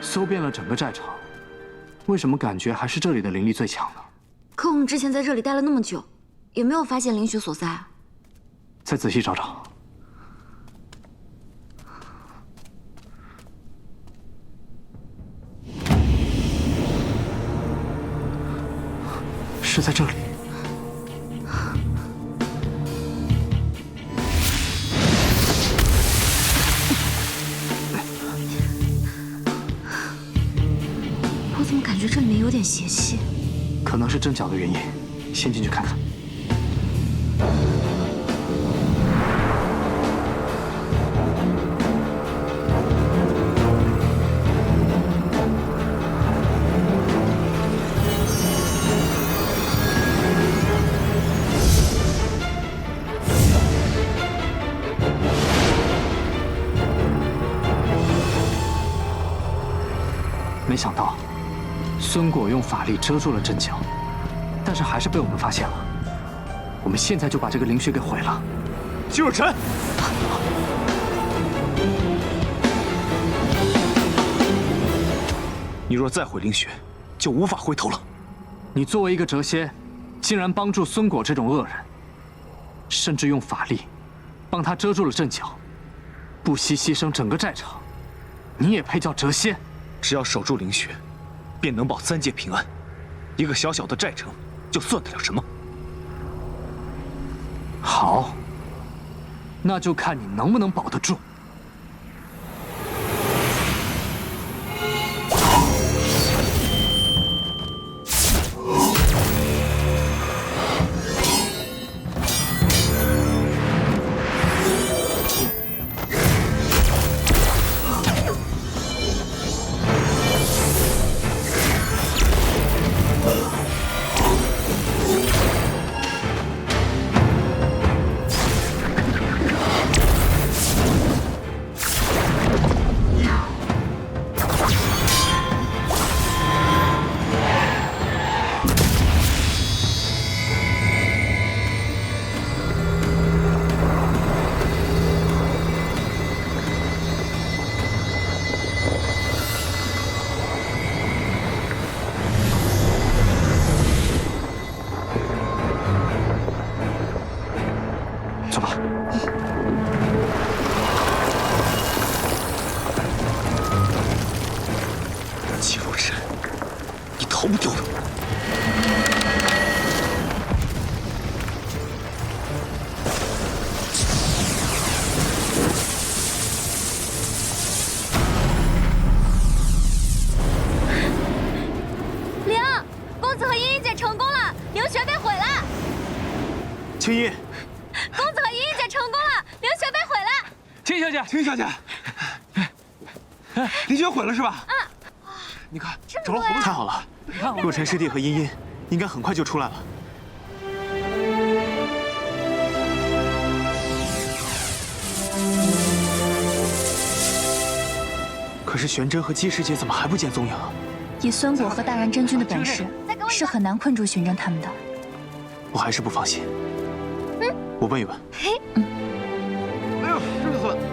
搜遍了整个寨场，为什么感觉还是这里的灵力最强呢？可我们之前在这里待了那么久，也没有发现灵穴所在啊。再仔细找找。是在这里。觉这里面有点邪气？可能是阵脚的原因，先进去看看。没想到，孙果用法力遮住了阵脚，但是还是被我们发现了。我们现在就把这个灵穴给毁了。金若尘，你若再毁灵穴，就无法回头了。你作为一个谪仙，竟然帮助孙果这种恶人，甚至用法力帮他遮住了阵脚，不惜牺牲整个战场，你也配叫谪仙？只要守住灵穴，便能保三界平安。一个小小的寨城，就算得了什么？好，那就看你能不能保得住。你逃不掉的。灵，公子和茵茵姐成功了，灵穴被毁了。青衣，公子和茵茵姐成功了，灵穴被毁了。青小姐，青小姐，灵穴毁了是吧？你看，着了火太好了，若尘师弟和茵茵应该很快就出来了。可是玄真和姬师姐怎么还不见踪影啊？以孙果和大然真君的本事，是很难困住玄真他们的。我还是不放心。嗯我问一问。嘿，嗯。哎呦，这个孙。